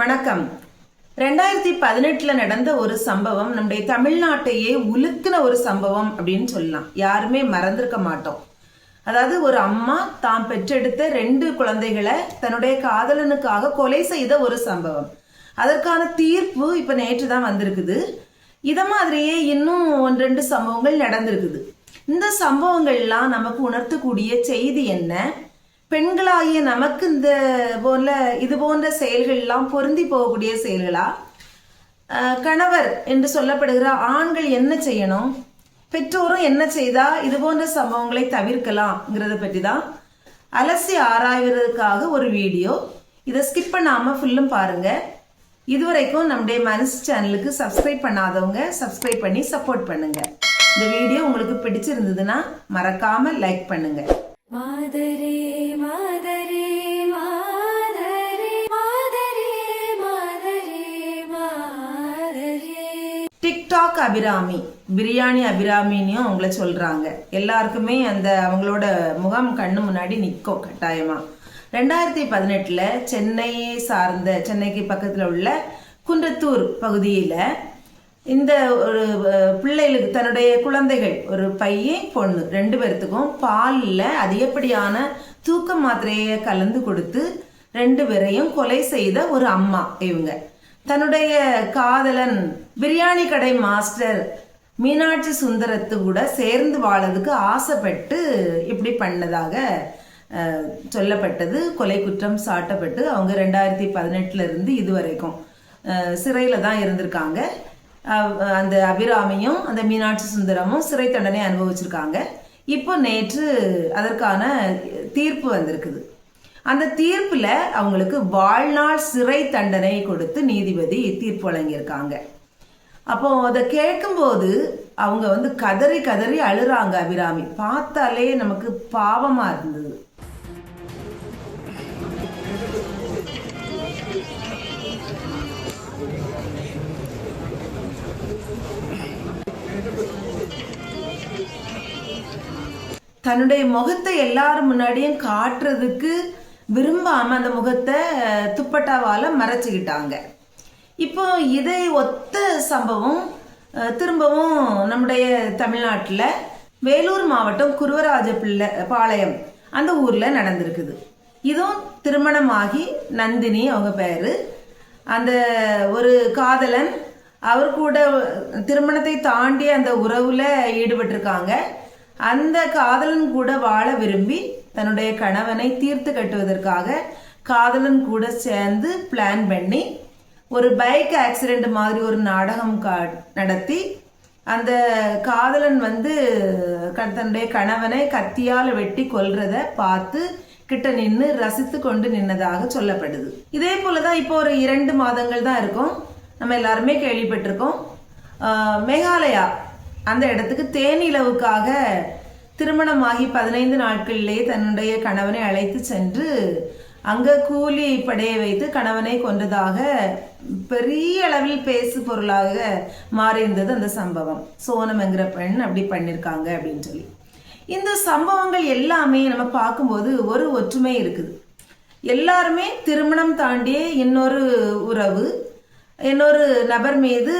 வணக்கம். ரெண்டாயிரத்தி பதினெட்டில் நடந்த ஒரு சம்பவம் நம்முடைய தமிழ்நாட்டையே உலுக்கின ஒரு சம்பவம் அப்படின்னு சொல்லலாம். யாருமே மறந்திருக்க மாட்டோம். அதாவது ஒரு அம்மா தாம் பெற்றெடுத்த ரெண்டு குழந்தைகளை தன்னுடைய காதலனுக்காக கொலை செய்த ஒரு சம்பவம். அதற்கான தீர்ப்பு இப்போ நேற்று தான் வந்திருக்குது. இதை மாதிரியே இன்னும் ஒன்று ரெண்டு சம்பவங்கள் நடந்திருக்குது. இந்த சம்பவங்கள்லாம் நமக்கு உணர்த்தக்கூடிய செய்தி என்ன? பெண்களாகிய நமக்கு இந்த போல இது போன்ற செயல்கள்லாம் பொருந்தி போகக்கூடிய செயல்களா? கணவர் என்று சொல்லப்படுகிற ஆண்கள் என்ன செய்யணும்? பெற்றோரும் என்ன செய்தா இது போன்ற சம்பவங்களை தவிர்க்கலாம்ங்கிறத பற்றி தான் அலசி ஆராய்வதற்காக ஒரு வீடியோ. இதை ஸ்கிப் பண்ணாமல் ஃபுல்லும் பாருங்க. இதுவரைக்கும் நம்முடைய மனசு சேனலுக்கு சப்ஸ்கிரைப் பண்ணாதவங்க சப்ஸ்கிரைப் பண்ணி சப்போர்ட் பண்ணுங்க. இந்த வீடியோ உங்களுக்கு பிடிச்சிருந்ததுன்னா மறக்காம லைக் பண்ணுங்கள் மாதரே மாதரே மாதரே மாதரே மாதரே மாதரே. டிக்டாக் அபிராமி பிரியாணி அபிராமின்னு அவங்கள சொல்றாங்க. எல்லாருக்குமே அந்த அவங்களோட முகம் கண்ணு முன்னாடி நிற்கும் கட்டாயமா. ரெண்டாயிரத்தி பதினெட்டுல சென்னையை சார்ந்த சென்னைக்கு பக்கத்துல உள்ள குன்றத்தூர் பகுதியில இந்த ஒரு பிள்ளைகளுக்கு தன்னுடைய குழந்தைகள் ஒரு பையன் பொண்ணு ரெண்டு பேர்த்துக்கும் பாலில் அதிகப்படியான தூக்க மாத்திரையை கலந்து கொடுத்து ரெண்டு பேரையும் கொலை செய்த ஒரு அம்மா இவங்க. தன்னுடைய காதலன் பிரியாணி கடை மாஸ்டர் மீனாட்சி சுந்தரத்து கூட சேர்ந்து வாழறதுக்கு ஆசைப்பட்டு இப்படி பண்ணதாக சொல்லப்பட்டது கொலை குற்றம் சாட்டப்பட்டு அவங்க ரெண்டாயிரத்தி பதினெட்டுல இருந்து இது வரைக்கும் சிறையில் தான் இருந்திருக்காங்க. அந்த அபிராமியும் அந்த மீனாட்சி சுந்தரமும் சிறை தண்டனை அனுபவிச்சிருக்காங்க. இப்போ நேற்று அதற்கான தீர்ப்பு வந்திருக்குது. அந்த தீர்ப்பில் அவங்களுக்கு வாழ்நாள் சிறை தண்டனை கொடுத்து நீதிபதி தீர்ப்பு வழங்கியிருக்காங்க. அப்போ அதை கேட்கும்போது அவங்க வந்து கதறி கதறி அழுறாங்க அபிராமி. பார்த்தாலே நமக்கு பாவமாக இருந்தது. தன்னுடைய முகத்தை எல்லாரும் முன்னாடியும் காட்டுறதுக்கு விரும்பாம அந்த முகத்தை துப்பட்டாவால் மறைச்சிக்கிட்டாங்க. இப்போ இதை ஒத்த சம்பவம் திரும்பவும் நம்முடைய தமிழ்நாட்டில் வேலூர் மாவட்டம் குருவராஜ பிள்ளை பாளையம் அந்த ஊரில் நடந்திருக்குது. இதுவும் திருமணமாகி நந்தினி அவங்க பேர். அந்த ஒரு காதலன் அவர் கூட திருமணத்தை தாண்டி அந்த உறவில் ஈடுபட்டிருக்காங்க. அந்த காதலன் கூட வாழ விரும்பி தன்னுடைய கணவனை தீர்த்து கட்டுவதற்காக காதலன் கூட சேர்ந்து பிளான் பண்ணி ஒரு பைக் ஆக்சிடென்ட் மாதிரி ஒரு நாடகம் கா- நடத்தி அந்த காதலன் வந்து க- தன்னுடைய கணவனை கத்தியால் வெட்டி கொல்றத பார்த்து கிட்ட நின்று ரசித்து கொண்டு நின்னதாக சொல்லப்படுது. இதே போலதான் இப்போ ஒரு இரண்டு மாதங்கள் தான் இருக்கும். நம்ம எல்லாருமே கேள்விப்பட்டிருக்கோம். மேகாலயா அந்த இடத்துக்கு தேனிலவுக்காக திருமணமாகி பதினைந்து நாட்களிலேயே தன்னுடைய கணவனை அழைத்து சென்று அங்க கூலி படைய வைத்து கணவனை கொன்றதாக பெரிய அளவில் பேசு பொருளாக மாறியிருந்தது அந்த சம்பவம். சோனம் என்கிற பெண் அப்படி பண்ணிருக்காங்க அப்படின்னு சொல்லி. இந்த சம்பவங்கள் எல்லாமே நம்ம பார்க்கும்போது ஒரு ஒற்றுமை இருக்குது. எல்லாருமே திருமணம் தாண்டிய இன்னொரு உறவு இன்னொரு நபர் மீது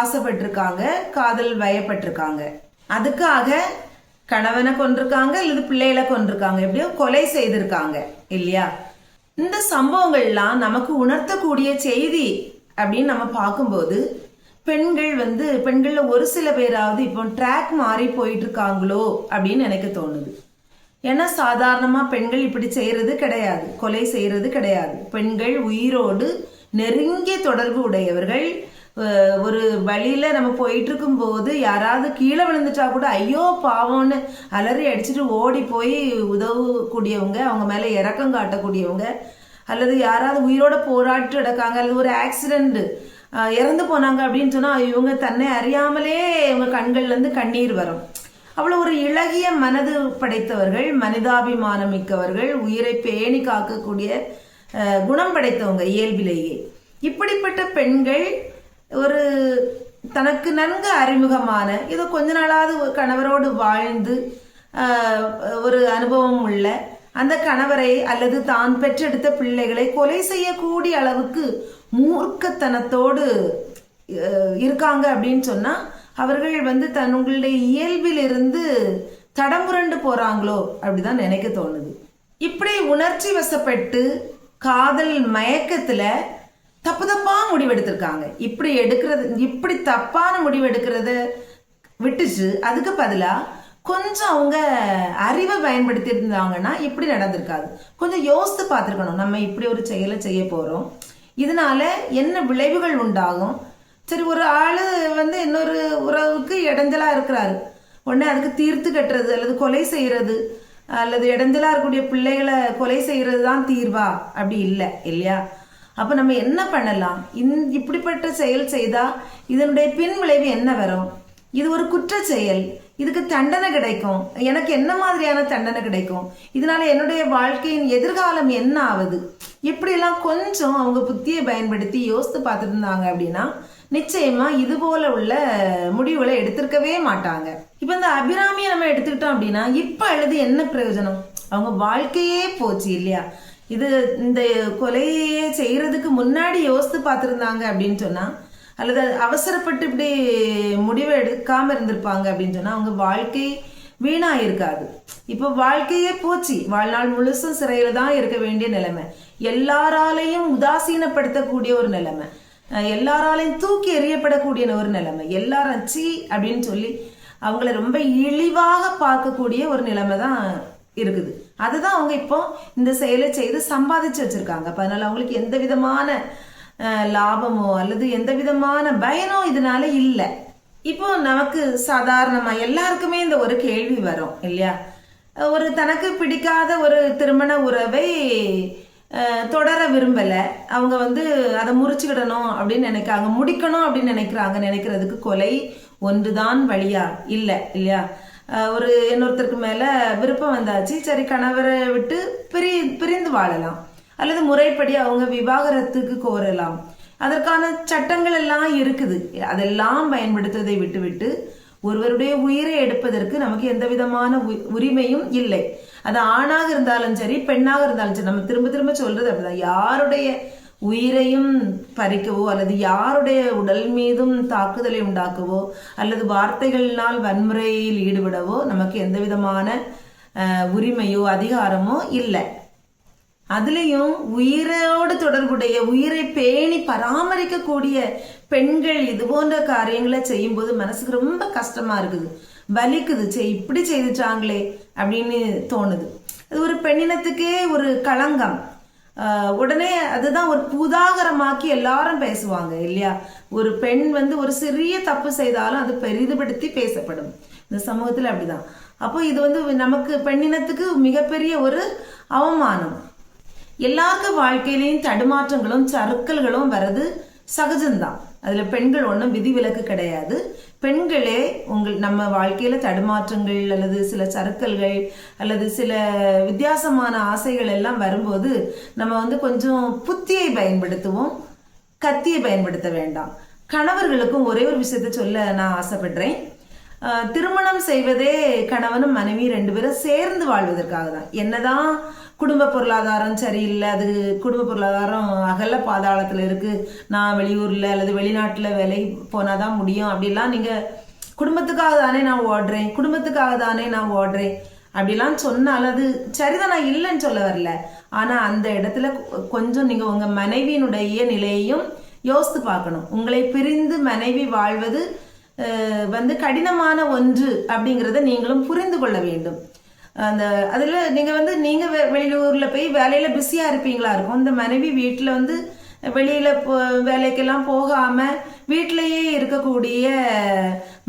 ஆசைப்பட்டிருக்காங்க காதல் வயப்பட்டிருக்காங்க. அதுக்காக கணவனை கொண்டிருக்காங்க அல்லது பிள்ளைகளை கொண்டிருக்காங்க எப்படியோ கொலை செய்திருக்காங்க இல்லையா? இந்த சம்பவங்கள்லாம் நமக்கு உணர்த்தக்கூடிய செய்தி அப்படின்னு நம்ம பார்க்கும்போது பெண்கள் வந்து பெண்களில் ஒரு சில பேராவது இப்போ ட்ராக் மாறி போயிட்டு இருக்காங்களோ அப்படின்னு எனக்கு தோணுது. ஏன்னா சாதாரணமாக பெண்கள் இப்படி செய்கிறது கிடையாது கொலை செய்கிறது கிடையாது. பெண்கள் உயிரோடு நெருங்கிய தொடர்பு உடையவர்கள் ஒரு வழியில் நம்ம போயிட்டு போது யாராவது கீழே விழுந்துட்டா கூட ஐயோ பாவம்னு அலறி அடிச்சுட்டு ஓடி போய் உதவக்கூடியவங்க அவங்க மேலே இறக்கம் காட்டக்கூடியவங்க அல்லது யாராவது உயிரோட போராட்டு நடக்காங்க அல்லது ஒரு ஆக்சிடென்ட் இறந்து போனாங்க அப்படின்னு சொன்னால் இவங்க தன்னை அறியாமலே இவங்க கண்கள்லேருந்து கண்ணீர் வரும். அவ்வளோ ஒரு இளகிய மனது படைத்தவர்கள் மனிதாபிமானம் மிக்கவர்கள் உயிரை பேணி காக்கக்கூடிய குணம் படைத்தவங்க இயல்பிலேயே. இப்படிப்பட்ட பெண்கள் ஒரு தனக்கு நன்கு அறிமுகமான ஏதோ கொஞ்ச நாளாவது கணவரோடு வாழ்ந்து ஒரு அனுபவம் உள்ள அந்த கணவரை அல்லது தான் பெற்றெடுத்த பிள்ளைகளை கொலை செய்யக்கூடிய அளவுக்கு மூர்க்கத்தனத்தோடு இருக்காங்க அப்படின்னு சொன்னா அவர்கள் வந்து தங்களுடைய இயல்பிலிருந்து தடம்புரண்டு போறாங்களோ அப்படிதான் நினைக்க தோணுது. இப்படி உணர்ச்சி வசப்பட்டு காதல் மயக்கத்துல தப்பு தப்பா முடிவெடுத்திருக்காங்க. இப்படி எடுக்கிறது இப்படி தப்பான முடிவு எடுக்கிறத விட்டுச்சு. அதுக்கு பதிலா கொஞ்சம் அவங்க அறிவை பயன்படுத்தி இருந்தாங்கன்னா இப்படி நடந்திருக்காது. கொஞ்சம் யோசித்து பார்த்துருக்கணும். நம்ம இப்படி ஒரு செயலை செய்ய போறோம். இதனால என்ன விளைவுகள் உண்டாகும்? சரி ஒரு ஆள் வந்து இன்னொரு உறவுக்கு இடைஞ்சலா இருக்கிறாரு. உடனே அதுக்கு தீர்த்து கட்டுறது அல்லது கொலை செய்யறது அல்லது இடைஞ்சலா இருக்கக்கூடிய பிள்ளைகளை கொலை செய்யறது தான் தீர்வா? அப்படி இல்லை இல்லையா? அப்ப நம்ம என்ன பண்ணலாம்? இந் இப்படிப்பட்ட செயல் செய்தா இதனுடைய பின் விளைவு என்ன வரும்? இது ஒரு குற்ற செயல். இதுக்கு தண்டனை கிடைக்கும். எனக்கு என்ன மாதிரியான தண்டனை கிடைக்கும்? இதனால என்னுடைய வாழ்க்கையின் எதிர்காலம் என்ன ஆகுது? இப்படிலாம் கொஞ்சம் அவங்க புத்தியை பயன்படுத்தி யோசித்து பார்த்துட்டு இருந்தாங்க அப்படின்னா நிச்சயமா இது போல உள்ள முடிவுகளை எடுத்திருக்கவே மாட்டாங்க. இப்போ இந்த அபிராமியை நம்ம எடுத்துக்கிட்டோம் அப்படின்னா இப்போ அழுது என்ன பிரயோஜனம்? அவங்க வாழ்க்கையே போச்சு இல்லையா? இது இந்த கொலையே செய்யறதுக்கு முன்னாடி யோசித்து பார்த்துருந்தாங்க அப்படின்னு சொன்னால் அல்லது அவசரப்பட்டு இப்படி முடிவு எடுக்காம இருந்திருப்பாங்க அப்படின்னு சொன்னால் அவங்க வாழ்க்கை வீணா இருக்காது இப்போ வாழ்க்கையே போச்சு. வாழ்நாள் முழுசும் சிறையில் தான் இருக்க வேண்டிய நிலைமை. எல்லாராலையும் உதாசீனப்படுத்தக்கூடிய ஒரு நிலைமை. எல்லாராலையும் தூக்கி எறியப்படக்கூடிய ஒரு நிலைமை. எல்லாரும் சி அப்படின்னு சொல்லி அவங்கள ரொம்ப இழிவாக பார்க்கக்கூடிய ஒரு நிலைமை தான் இருக்குது. அதுதான் அவங்க இப்போ இந்த செயலை செய்து சம்பாதிச்சு வச்சிருக்காங்க. அப்போ அதனால அவங்களுக்கு எந்த விதமான லாபமோ அல்லது எந்த விதமான பயனோ இதனால இல்லை. இப்போ நமக்கு சாதாரணமாக எல்லாருக்குமே இந்த ஒரு கேள்வி வரும் இல்லையா? ஒரு தனக்கு பிடிக்காத ஒரு திருமண உறவை தொடர விரும்பலை. அவங்க வந்து அதை முறிச்சுக்கிடணும் அப்படின்னு நினைக்கிறாங்க. முடிக்கணும் அப்படின்னு நினைக்கிறாங்க. நினைக்கிறதுக்கு கொலை ஒன்றுதான் வழியா? இல்லை. இல்லையா? ஒரு இன்னொருத்தருக்கு மேலே விருப்பம் வந்தாச்சு. சரி கணவரை விட்டு பிரி பிரிந்து வாழலாம். அல்லது முறைப்படி அவங்க விவாகரத்துக்கு கோரலாம். அதற்கான சட்டங்கள் எல்லாம் இருக்குது. அதெல்லாம் பயன்படுத்துவதை விட்டுவிட்டு ஒருவருடைய உயிரை எடுப்பதற்கு நமக்கு எந்த விதமான உ- உரிமையும் இல்லை. அது ஆணாக இருந்தாலும் சரி பெண்ணாக இருந்தாலும் சரி நம்ம திரும்ப திரும்ப சொல்றது அப்படிதான். யாருடைய உயிரையும் பறிக்கவோ அல்லது யாருடைய உடல் மீதும் தாக்குதலை உண்டாக்கவோ அல்லது வார்த்தைகளினால் வன்முறையில் ஈடுபடவோ நமக்கு எந்த விதமான உரிமையோ அதிகாரமோ இல்லை. அதுலேயும் உயிரோடு தொடர்புடைய உயிரை பேணி பராமரிக்கக்கூடிய பெண்கள் இது போன்ற காரியங்களை செய்யும்போது மனசுக்கு ரொம்ப கஷ்டமா இருக்குது. வலிக்குது. சே இப்படி செய்துட்டாங்களே அப்படின்னு தோணுது. அது ஒரு பெண்ணினத்துக்கே ஒரு களங்கம். உடனே அதுதான் ஒரு புதாகரமாக்கி எல்லாரும் பேசுவாங்க இல்லையா? ஒரு பெண் வந்து ஒரு சிறிய தப்பு செய்தாலும் அது பெரிதுபடுத்தி பேசப்படும். இந்த சமூகத்தில் அப்படிதான். அப்போ இது வந்து நமக்கு பெண்ணினத்துக்கு மிகப்பெரிய ஒரு அவமானம். எல்லாருக்கும் வாழ்க்கையிலையும் தடுமாற்றங்களும் சறுக்கல்களும் வர்றது சகஜம்தான். அதில் பெண்கள் ஒன்றும் விதிவிலக்கு கிடையாது. பெண்களே உங்கள் நம்ம வாழ்க்கையில தடுமாற்றங்கள் அல்லது சில சறுக்கல்கள் அல்லது சில வித்தியாசமான ஆசைகள் எல்லாம் வரும்போது நம்ம வந்து கொஞ்சம் புத்தியை பயன்படுத்துவோம் கத்தியை பயன்படுத்த வேண்டாம். கணவர்களுக்கும் ஒரே ஒரு விஷயத்த சொல்ல நான் ஆசைப்படுறேன். திருமணம் செய்வதே கணவனும் மனைவி ரெண்டு பேரும் சேர்ந்து வாழ்வதற்காக தான். என்னதான் குடும்ப பொருளாதாரம் சரியில்லை அது குடும்ப பொருளாதாரம் அகல பாதாளத்தில் இருக்குது நான் வெளியூரில் அல்லது வெளிநாட்டுல வேலை போனாதான் முடியும். அப்படிலாம் நீங்கள் குடும்பத்துக்காக தானே நான் ஓடுறேன் குடும்பத்துக்காக தானே நான் ஓடுறேன். அப்படிலாம் சொன்னால் அது சரிதான் நான் இல்லைன்னு சொல்ல வரல. ஆனால் அந்த இடத்துல கொஞ்சம் நீங்கள் உங்கள் மனைவியினுடைய நிலையையும் யோசித்து பார்க்கணும். உங்களை பிரிந்து மனைவி வாழ்வது வந்து கடினமான ஒன்று அப்படிங்கிறத நீங்களும் புரிந்து கொள்ள வேண்டும். அந்த அதில் நீங்கள் வந்து நீங்கள் வெ- வெளியூரில் போய் வேலையில் பிஸியாக இருப்பீங்களா? இருக்கும். இந்த மனைவி வீட்டில் வந்து வெளியில் போ வேலைக்கெல்லாம் போகாமல் வீட்டிலேயே இருக்கக்கூடிய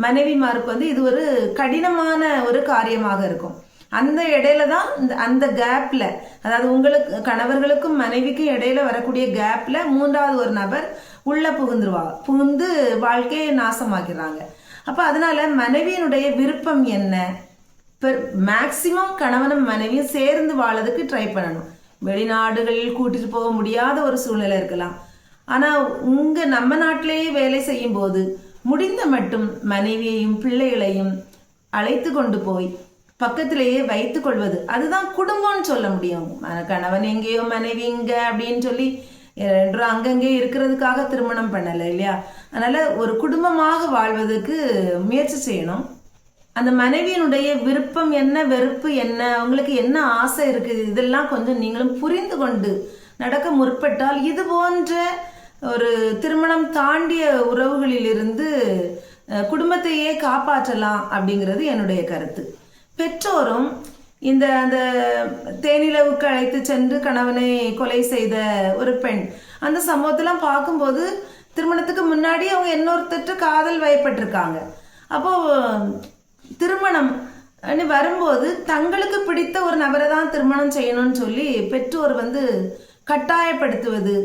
மனைவிமாருக்கு வந்து இது ஒரு கடினமான ஒரு காரியமாக இருக்கும். அந்த இடையில தான் இந்த அந்த கேப்பில் அதாவது உங்களுக்கு கணவர்களுக்கும் மனைவிக்கும் இடையில வரக்கூடிய கேப்பில் மூன்றாவது ஒரு நபர் உள்ளே புகுந்துருவாங்க. புகுந்து வாழ்க்கையை நாசமாக்கிறாங்க அப்போ அதனால மனைவியினுடைய விருப்பம் என்ன? மேக்சிமம் கணவனும் மனைவியும் சேர்ந்து வாழறதுக்கு ட்ரை பண்ணணும். வெளிநாடுகளில் கூட்டிட்டு போக முடியாத ஒரு சூழ்நிலை இருக்கலாம். ஆனால் உங்கள் நம்ம நாட்டிலேயே வேலை செய்யும் போது முடிந்த மட்டும் மனைவியையும் பிள்ளைகளையும் அழைத்து கொண்டு போய் பக்கத்திலேயே வைத்து கொள்வது. அதுதான் குடும்பம்னு சொல்ல முடியும். கணவன் எங்கேயோ மனைவி இங்கே அப்படின்னு சொல்லி ரெண்டும் அங்கங்கே இருக்கிறதுக்காக திருமணம் பண்ணலை இல்லையா? அதனால ஒரு குடும்பமாக வாழ்வதற்கு முயற்சி செய்யணும். அந்த மனைவியினுடைய விருப்பம் என்ன வெறுப்பு என்ன அவங்களுக்கு என்ன ஆசை இருக்குது இதெல்லாம் கொஞ்சம் நீங்களும் புரிந்து கொண்டு நடக்க முற்பட்டால் இது போன்ற ஒரு திருமணம் தாண்டிய உறவுகளிலிருந்து குடும்பத்தையே காப்பாற்றலாம் அப்படிங்கிறது என்னுடைய கருத்து. பெற்றோரும் இந்த அந்த தேனிலவுக்கு அழைத்து சென்று கணவனை கொலை செய்த ஒரு பெண். அந்த சம்பவத்தெல்லாம் பார்க்கும்போது திருமணத்துக்கு முன்னாடி அவங்க இன்னொருத்தட்டு காதல் வயப்பட்டிருக்காங்க. அப்போ திருமணம் வரும்போது தங்களுக்கு பிடித்த ஒரு நபரை தான் திருமணம் செய்யணும்னு சொல்லி பெற்றோர் வந்து கட்டாயப்படுத்துவது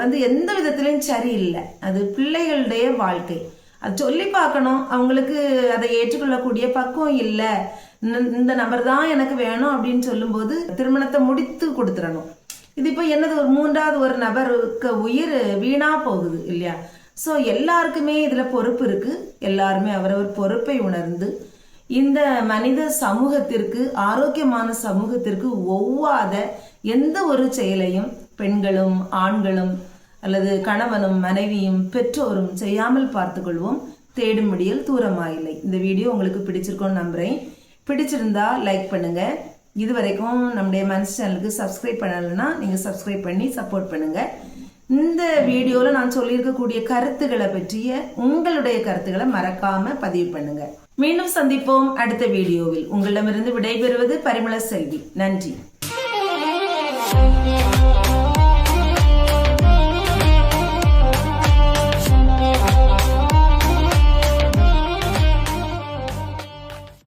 வந்து எந்த விதத்திலையும் சரியில்லை. அது பிள்ளைகளுடைய வாழ்க்கை. அது சொல்லி பார்க்கணும். அவங்களுக்கு அதை ஏற்றுக்கொள்ளக்கூடிய பக்குவம் இல்லை. இந்த- இந்த நபர் தான் எனக்கு வேணும் அப்படின்னு சொல்லும்போது திருமணத்தை முடித்து கொடுத்துடணும். இது இப்போ என்னது ஒரு மூன்றாவது ஒரு நபருக்கு உயிர் வீணா போகுது இல்லையா? ஸோ எல்லாருக்குமே இதில் பொறுப்பு இருக்கு. எல்லாருமே அவரவர் பொறுப்பை உணர்ந்து இந்த மனித சமூகத்திற்கு ஆரோக்கியமான சமூகத்திற்கு ஒவ்வாத எந்த ஒரு செயலையும் பெண்களும் ஆண்களும் அல்லது கணவனும் மனைவியும் பெற்றோரும் செய்யாமல் பார்த்துக்கொள்வோம். தேடும் முடியல் தூரமாயில்லை. இந்த வீடியோ உங்களுக்கு பிடிச்சிருக்கோன்னு நம்புறேன். பிடிச்சிருந்தா லைக் பண்ணுங்கள் இது வரைக்கும் நம்முடைய மனசு சேனலுக்கு சப்ஸ்கிரைப் பண்ணலைன்னா நீங்கள் சப்ஸ்கிரைப் பண்ணி சப்போர்ட் பண்ணுங்கள் இந்த வீடியோவில் நான் சொல்லியிருக்கக்கூடிய கருத்துக்களை பற்றிய உங்களுடைய கருத்துக்களை மறக்காமல் பதிவு பண்ணுங்கள் மீண்டும் சந்திப்போம் அடுத்த வீடியோவில் உங்களிடமிருந்து விடைபெறுவது பரிமள செல்வி. நன்றி.